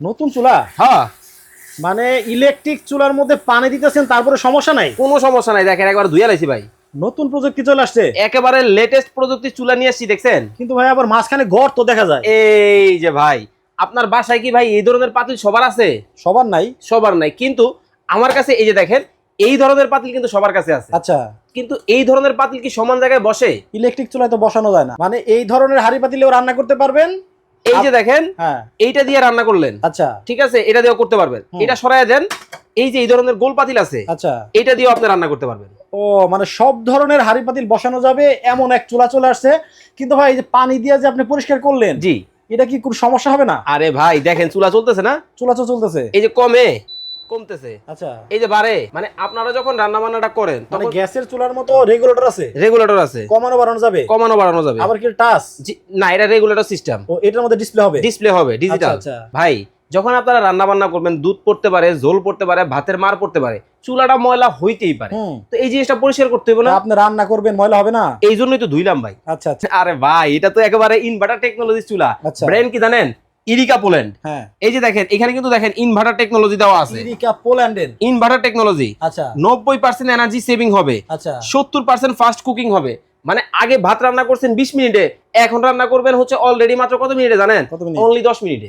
নতুন চুলা? হ্যাঁ। মানে ইলেকট্রিক চুলার মধ্যে পানি দিতেছেন তারপরে সমস্যা নাই? কোনো সমস্যা নাই দেখেন একবার ধুয়ে লাইছি ভাই। নতুন প্রযুক্তি চলে আসছে? একেবারে লেটেস্ট প্রযুক্তি চুলা নিয়ে আসছি দেখছেন? কিন্তু ভাই আবার মাঝখানে গড় তো দেখা যায়। এই যে ভাই আপনার বাসায় কি ভাই এই ধরনের পাতিল সবার আছে? সবার নাই। সবার নাই কিন্তু আমার কাছে এই যে দেখেন এই ধরনের পাতিল কিন্তু সবার কাছে আছে। আচ্ছা। কিন্তু এই ধরনের পাতিল কি সমান জায়গায় বসে? ইলেকট্রিক চুলায় তো বসানো যায় না। মানে এই ধরনের হাড়ি পাতিলেও রান্না করতে পারবেন এই যে দেখেন হ্যাঁ। এইটা দিয়ে রান্না করলেন। আচ্ছা। ঠিক আছে? এটা দিয়েও করতে পারবেন। এটা সরায় দেন। এই যে এই ধরনের গোল পাতিল আছে আচ্ছা। এটা দিয়েও আপনি রান্না করতে পারবেন। ও মানে সব ধরনের হাড়ি পাতিল বসানো যাবে এমন এক চুলা চলে আসছে। কিন্তু ভাই এই যে পানি দিয়ে যে আপনি পরিষ্কার করলেন জি। এটা কি কোনো সমস্যা হবে না? আরে ভাই দেখেন চুলা চলতেছে না? চুলা তো চলতেছে। এই যে কমে। কমতেছে। আচ্ছা। এই যে বাড়ে মানে আপনারা যখন রান্না বান্নাটা করেন মানে তখন গ্যাসের চুলার মতো রেগুলেটর আছে? রেগুলেটর আছে। কমানো বাড়ানো যাবে? কমানো বাড়ানো যাবে। আবার কি টাচ? না এটা রেগুলেটর সিস্টেম ও এটার মধ্যে ডিসপ্লে হবে? ডিসপ্লে হবে ডিজিটাল আচ্ছা, আচ্ছা। ভাই যখন আপনারা রান্না বান্না করবেন দুধ পড়তে পারে ঝোল পড়তে পারে ভাতের মার পড়তে পারে চুলাটা ময়লা হইতেই পারে। তো এই জিনিসটা পরিষ্কার করতে হবে না। আপনি রান্না করবেন ময়লা হবে না? এই জন্যই তো ধুইলাম ভাই। আচ্ছা আচ্ছা। আরে ভাই এটা তো একেবারে ইনভার্টার টেকনোলজি চুলা। আচ্ছা। ব্র্যান্ড কি জানেন? ইরিকা পোল্যান্ড। হ্যাঁ। এই যে দেখেন এখানে কিন্তু দেখেন ইনভার্টার টেকনোলজি দেওয়া আছে। ইরিকা পোল্যান্ডের। ইনভার্টার টেকনোলজি আচ্ছা। নব্বই পার্সেন্ট এনার্জি সেভিং হবে। আচ্ছা। সত্তর পার্সেন্ট ফাস্ট কুকিং হবে। মানে আগে ভাত রান্না করছেন বিশ মিনিটে এখন রান্না করবেন হচ্ছে অলরেডি মাত্র কত মিনিটে জানেন? অনলি দশ মিনিটে।